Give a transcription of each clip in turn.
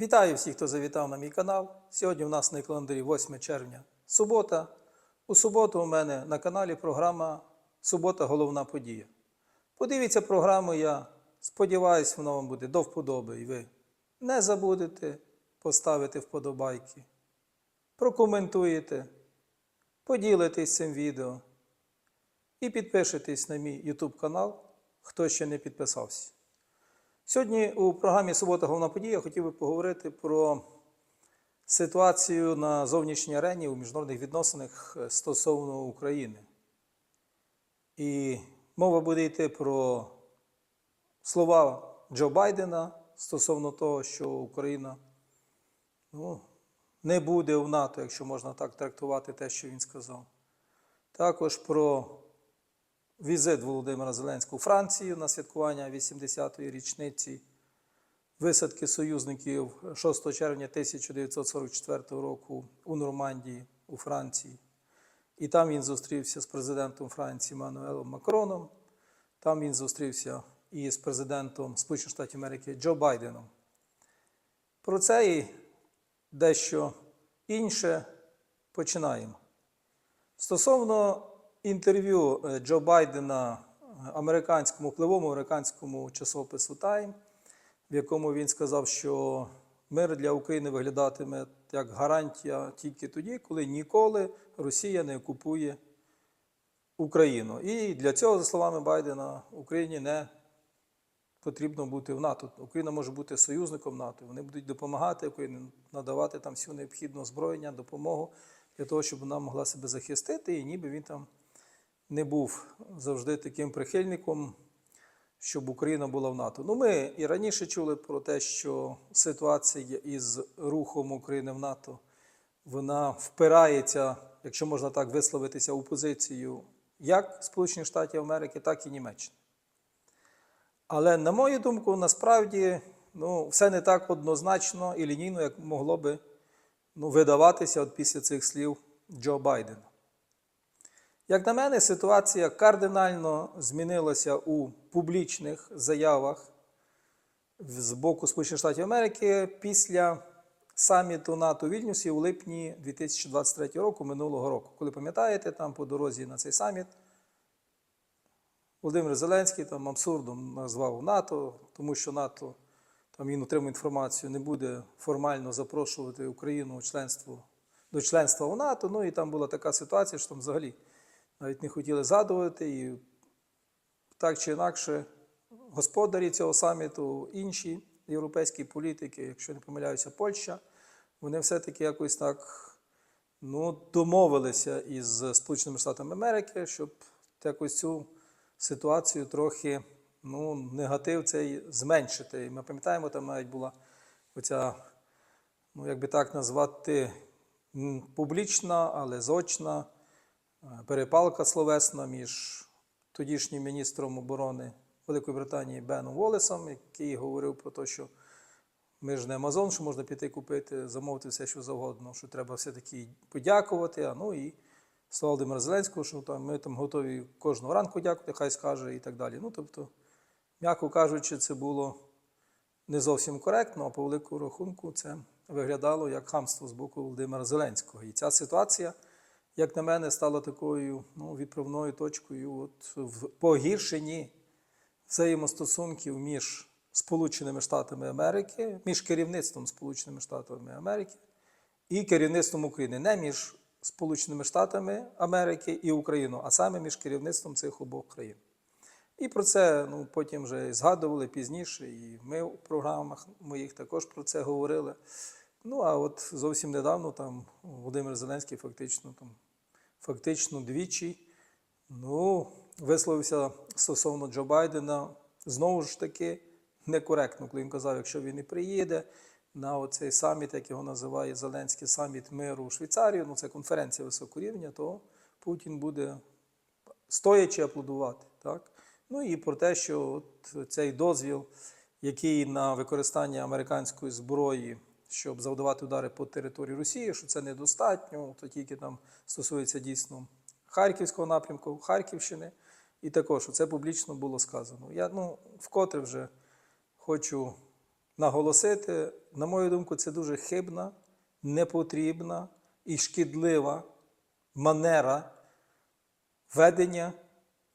Вітаю всіх, хто завітав на мій канал. Сьогодні у нас на календарі 8 червня, субота. У суботу у мене на каналі програма Субота головна подія. Подивіться програму, я сподіваюся, вона вам буде до вподоби, і ви не забудете поставити вподобайки, прокоментуєте, поділитесь цим відео і підпишитесь на мій YouTube канал, хто ще не підписався. Сьогодні у програмі Субота головна подія я хотів би поговорити про ситуацію на зовнішній арені у міжнародних відносинах е, стосовно України. І мова буде йти про слова Джо Байдена стосовно того, що Україна ну, не буде в НАТО, якщо можна так трактувати те, що він сказав. Також про візит Володимира Зеленського у Францію на святкування 80-ї річниці висадки союзників 6 червня 1944 року у Нормандії у Франції. І там він зустрівся з президентом Франції Мануелом Макроном. Там він зустрівся і з президентом Сполучених Штатів Америки Джо Байденом. Про це і дещо інше починаємо. Стосовно інтерв'ю е, Джо Байдена е, американському впливовому американському часопису Time, в якому він сказав, що мир для України виглядатиме як гарантія тільки тоді, коли ніколи Росія не окупує Україну. І для цього, за словами Байдена, Україні не потрібно бути в НАТО. Україна може бути союзником НАТО. Вони будуть допомагати Україні, надавати там всю необхідну озброєння, допомогу для того, щоб вона могла себе захистити, і ніби він там не був завжди таким прихильником, щоб Україна була в НАТО. Ну, ми і раніше чули про те, що ситуація із рухом України в НАТО вона впирається, якщо можна так висловитися, у позицію як Сполучених Штатів Америки, так і Німеччини. Але, на мою думку, насправді ну, все не так однозначно і лінійно, як могло би ну, видаватися от після цих слів Джо Байдена. Як на мене, ситуація кардинально змінилася у публічних заявах з боку Сполучених Штатів Америки після саміту НАТО у Вільнюсі у липні 2023 року, минулого року. Коли пам'ятаєте, там по дорозі на цей саміт Володимир Зеленський там абсурдом назвав НАТО, тому що НАТО, там він отримав інформацію, не буде формально запрошувати Україну членство, до членства у НАТО. Ну і там була така ситуація, що там взагалі навіть не хотіли згадувати. І так чи інакше, господарі цього саміту, інші європейські політики, якщо не помиляюся, Польща, вони все-таки якось так ну, домовилися із Сполученими Штатами Америки, щоб якось цю ситуацію трохи ну, негатив цей зменшити. І ми пам'ятаємо, там навіть була оця, ну як би так назвати, публічна, але зочна перепалка словесна між тодішнім міністром оборони Великої Британії Беном Волесом, який говорив про те, що ми ж не Амазон, що можна піти купити, замовити все, що завгодно, що треба все-таки подякувати. А ну і слава Володимира Зеленського, що там, ми там готові кожного ранку дякувати, хай скаже і так далі. Ну, тобто, м'яко кажучи, це було не зовсім коректно, а по великому рахунку це виглядало як хамство з боку Володимира Зеленського. І ця ситуація, як на мене, стала такою ну, відправною точкою от, в погіршенні взаємостосунків між Сполученими Штатами Америки, між керівництвом Сполученими Штатами Америки і керівництвом України, не між Сполученими Штатами Америки і Україною, а саме між керівництвом цих обох країн. І про це ну, потім вже згадували пізніше, і ми в програмах моїх також про це говорили. Ну, а от зовсім недавно там Володимир Зеленський фактично там, фактично двічі ну, висловився стосовно Джо Байдена знову ж таки некоректно, коли він казав, якщо він не приїде на оцей саміт, як його називає Зеленський саміт миру у Швейцарію, ну це конференція високого рівня, то Путін буде стоячи аплодувати. Так? Ну і про те, що от цей дозвіл, який на використання американської зброї, щоб завдавати удари по території Росії, що це недостатньо, то тільки там стосується дійсно Харківського напрямку, Харківщини, і також це публічно було сказано. Я ну, вкотре вже хочу наголосити, на мою думку, це дуже хибна, непотрібна і шкідлива манера ведення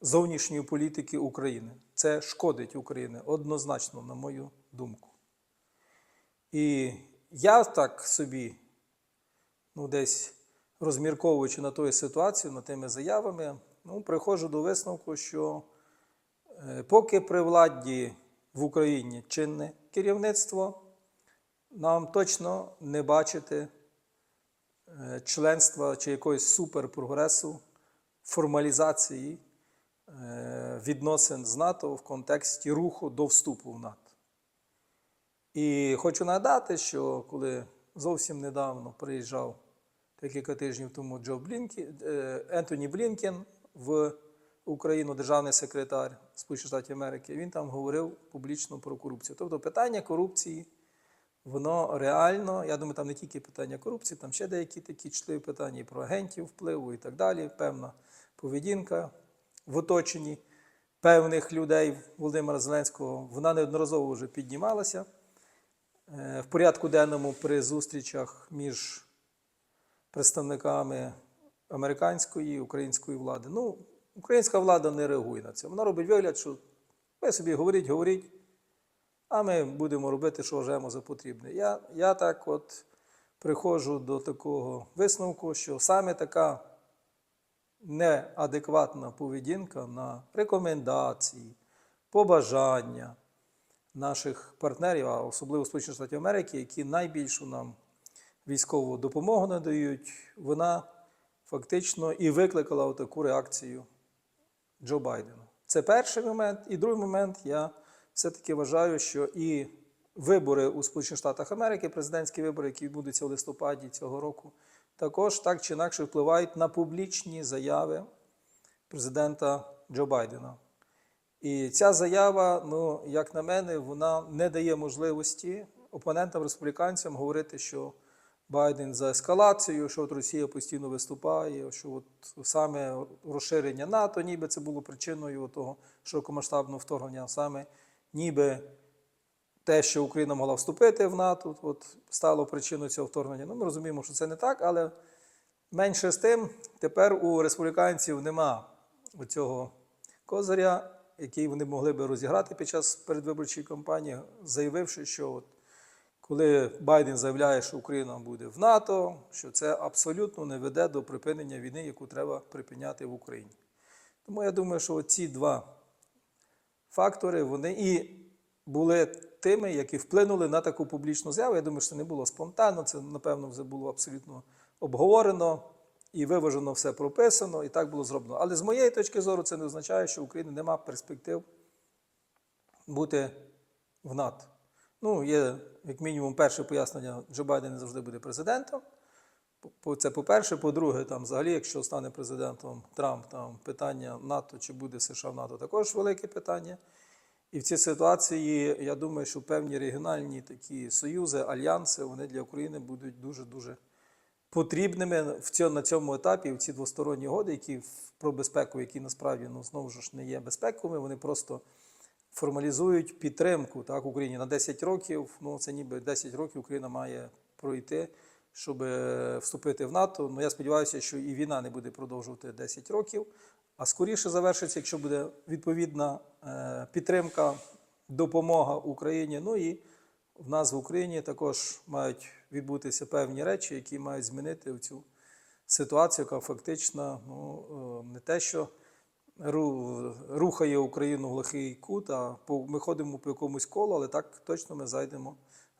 зовнішньої політики України. Це шкодить Україні однозначно, на мою думку. І я так собі, ну, десь розмірковуючи на тою ситуацію, над тими заявами, ну, приходжу до висновку, що е, поки при владі в Україні чинне керівництво, нам точно не бачити е, членства чи якогось суперпрогресу, формалізації е, відносин з НАТО в контексті руху до вступу в НАТО. І хочу нагадати, що коли зовсім недавно приїжджав декілька тижнів тому Джо Блінкен, Ентоні Блінкен в Україну, державний секретар Сполучених Штатів Америки, він там говорив публічно про корупцію. Тобто питання корупції, воно реально, я думаю, там не тільки питання корупції, там ще деякі такі чутливі питання і про агентів впливу і так далі, певна поведінка в оточенні певних людей Володимира Зеленського, вона неодноразово вже піднімалася е, в порядку денному при зустрічах між представниками американської і української влади. Ну, українська влада не реагує на це. Вона робить вигляд, що ви собі говоріть, говоріть, а ми будемо робити, що вважаємо за потрібне. Я, я так от приходжу до такого висновку, що саме така неадекватна поведінка на рекомендації, побажання наших партнерів, а особливо Сполучених Штатів Америки, які найбільшу нам військову допомогу надають, вона фактично і викликала таку реакцію Джо Байдена. Це перший момент. І другий момент, я все-таки вважаю, що і вибори у Сполучених Штатах Америки, президентські вибори, які відбудуться в листопаді цього року, також так чи інакше впливають на публічні заяви президента Джо Байдена. І ця заява, ну, як на мене, вона не дає можливості опонентам республіканцям говорити, що Байден за ескалацію, що от Росія постійно виступає, що от саме розширення НАТО, ніби це було причиною того широкомасштабного вторгнення, саме ніби те, що Україна могла вступити в НАТО, от стало причиною цього вторгнення. Ну, ми розуміємо, що це не так, але менше з тим, тепер у республіканців нема цього козиря, який вони могли би розіграти під час передвиборчої кампанії, заявивши, що от коли Байден заявляє, що Україна буде в НАТО, що це абсолютно не веде до припинення війни, яку треба припиняти в Україні. Тому я думаю, що ці два фактори вони і були тими, які вплинули на таку публічну заяву. Я думаю, що це не було спонтанно, це, напевно, вже було абсолютно обговорено і виважено все прописано, і так було зроблено. Але з моєї точки зору, це не означає, що в Україні немає перспектив бути в НАТО. Ну, є, як мінімум, перше пояснення, Джо Байден не завжди буде президентом. Це по-перше. По-друге, там взагалі, якщо стане президентом Трамп, там питання НАТО чи буде США в НАТО, також велике питання. І в цій ситуації, я думаю, що певні регіональні такі союзи, альянси, вони для України будуть дуже-дуже потрібними в цьому, на цьому етапі, в ці двосторонні угоди, які про безпеку, які насправді ну, знову ж не є безпековими, вони просто формалізують підтримку так, Україні на 10 років. Ну, це ніби 10 років Україна має пройти, щоб е, вступити в НАТО. Ну, я сподіваюся, що і війна не буде продовжувати 10 років, а скоріше завершиться, якщо буде відповідна е, підтримка, допомога Україні. Ну і в нас в Україні також мають відбутися певні речі, які мають змінити цю ситуацію, яка фактично ну, е, не те, що рухає Україну в глухий кут, а ми ходимо по якомусь колу, але так точно ми зайдемо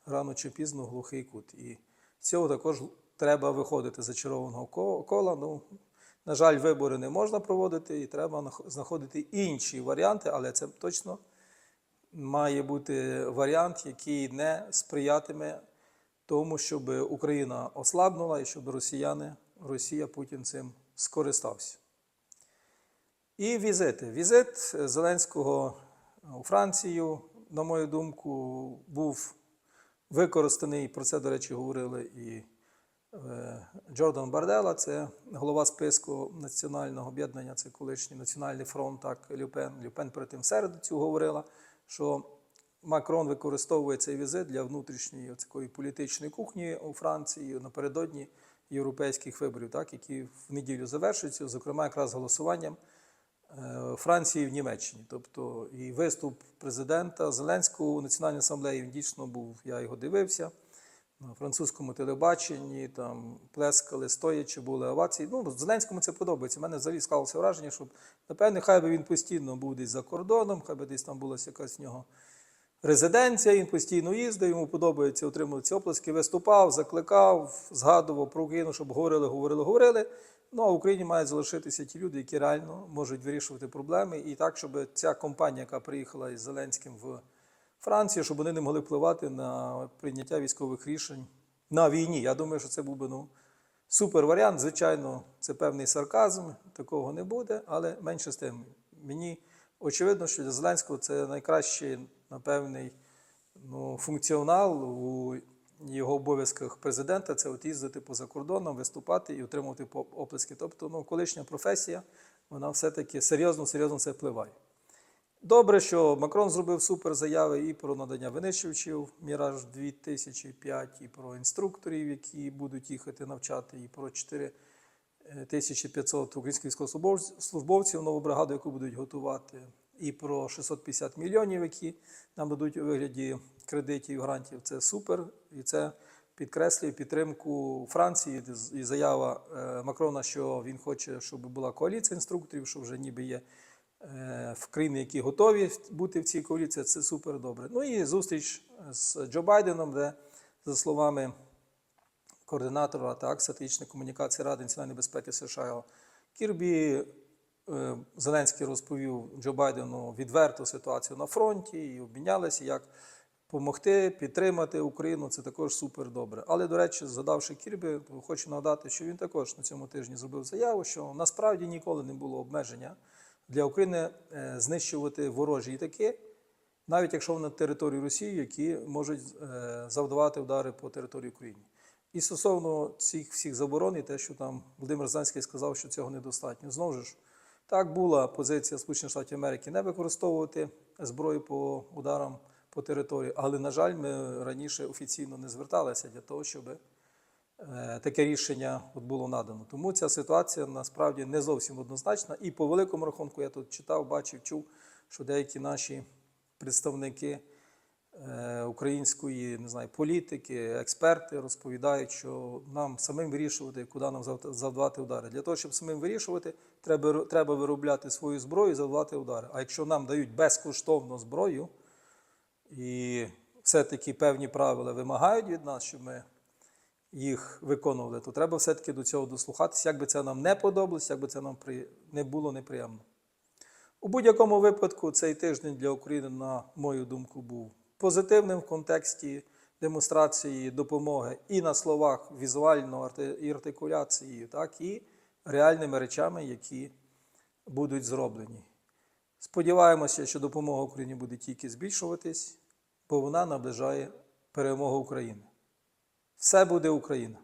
рано чи пізно в глухий кут. І з цього також треба виходити з зачарованого кола. Ну, на жаль, вибори не можна проводити, і треба знаходити інші варіанти, але це точно має бути варіант, який не сприятиме тому, щоб Україна ослабнула і щоб росіяни, Росія Путін цим скористався. І візити. Візит Зеленського у Францію, на мою думку, був використаний. Про це, до речі, говорили і е, Джордан Бардела, це голова списку національного об'єднання, це колишній Національний фронт, так, Люпен. Люпен перед тим середу цю говорила, що Макрон використовує цей візит для внутрішньої такої політичної кухні у Франції напередодні європейських виборів, так, які в неділю завершуються, зокрема якраз голосуванням е, Франції в Німеччині. Тобто і виступ президента Зеленського у Національній асамблеї він дійсно був, я його дивився. На французькому телебаченні там плескали, стоячи, були овації. Ну, Зеленському це подобається. У мене взагалі склалося враження, що напевне, хай би він постійно був десь за кордоном, хай би десь там була якась в нього резиденція, він постійно їздив, йому подобається отримувати ці оплески, виступав, закликав, згадував про Україну, щоб говорили, говорили, говорили. Ну а в Україні мають залишитися ті люди, які реально можуть вирішувати проблеми, і так, щоб ця компанія, яка приїхала із Зеленським в Францію, щоб вони не могли впливати на прийняття військових рішень на війні. Я думаю, що це був би ну, супер варіант. Звичайно, це певний сарказм, такого не буде, але менше з тим. Мені очевидно, що для Зеленського це найкращий, напевний ну, функціонал у його обов'язках президента це от їздити поза кордоном, виступати і отримувати оплески. Тобто, ну, колишня професія, вона все-таки серйозно, серйозно це впливає. Добре, що Макрон зробив супер заяви і про надання винищувачів Міраж 2005, і про інструкторів, які будуть їхати навчати, і про 4500 українських військовослужбовців, нову бригаду, яку будуть готувати, і про 650 мільйонів, які нам дадуть у вигляді кредитів грантів. Це супер, і це підкреслює підтримку Франції. І заява е, Макрона, що він хоче, щоб була коаліція інструкторів, що вже ніби є е, в країни, які готові бути в цій коаліції, це супер добре. Ну і зустріч з Джо Байденом, де, за словами координатора так, стратегічної комунікації Ради національної безпеки США Кірбі, е, Зеленський розповів Джо Байдену відверту ситуацію на фронті і обмінялися, як допомогти, підтримати Україну. Це також супер добре. Але, до речі, згадавши Кірбі, хочу нагадати, що він також на цьому тижні зробив заяву, що насправді ніколи не було обмеження для України е, знищувати ворожі літаки, навіть якщо на території Росії, які можуть е, завдавати удари по території України. І стосовно цих всіх заборон, і те, що там Володимир Зеленський сказав, що цього недостатньо. Знову ж, так була позиція Сполучених Штатів Америки не використовувати зброю по ударам по території, але, на жаль, ми раніше офіційно не зверталися для того, щоб таке рішення от було надано. Тому ця ситуація насправді не зовсім однозначна. І по великому рахунку я тут читав, бачив, чув, що деякі наші представники е, української не знаю, політики, експерти розповідають, що нам самим вирішувати, куди нам завдавати удари. Для того, щоб самим вирішувати, треба, треба виробляти свою зброю і завдавати удари. А якщо нам дають безкоштовно зброю, і все-таки певні правила вимагають від нас, щоб ми їх виконували, то треба все-таки до цього дослухатися, як би це нам не подобалося, як би це нам не було неприємно. У будь-якому випадку цей тиждень для України, на мою думку, був позитивним в контексті демонстрації допомоги і на словах візуально і артикуляції, так і реальними речами, які будуть зроблені. Сподіваємося, що допомога Україні буде тільки збільшуватись, бо вона наближає перемогу України. Все буде Україна!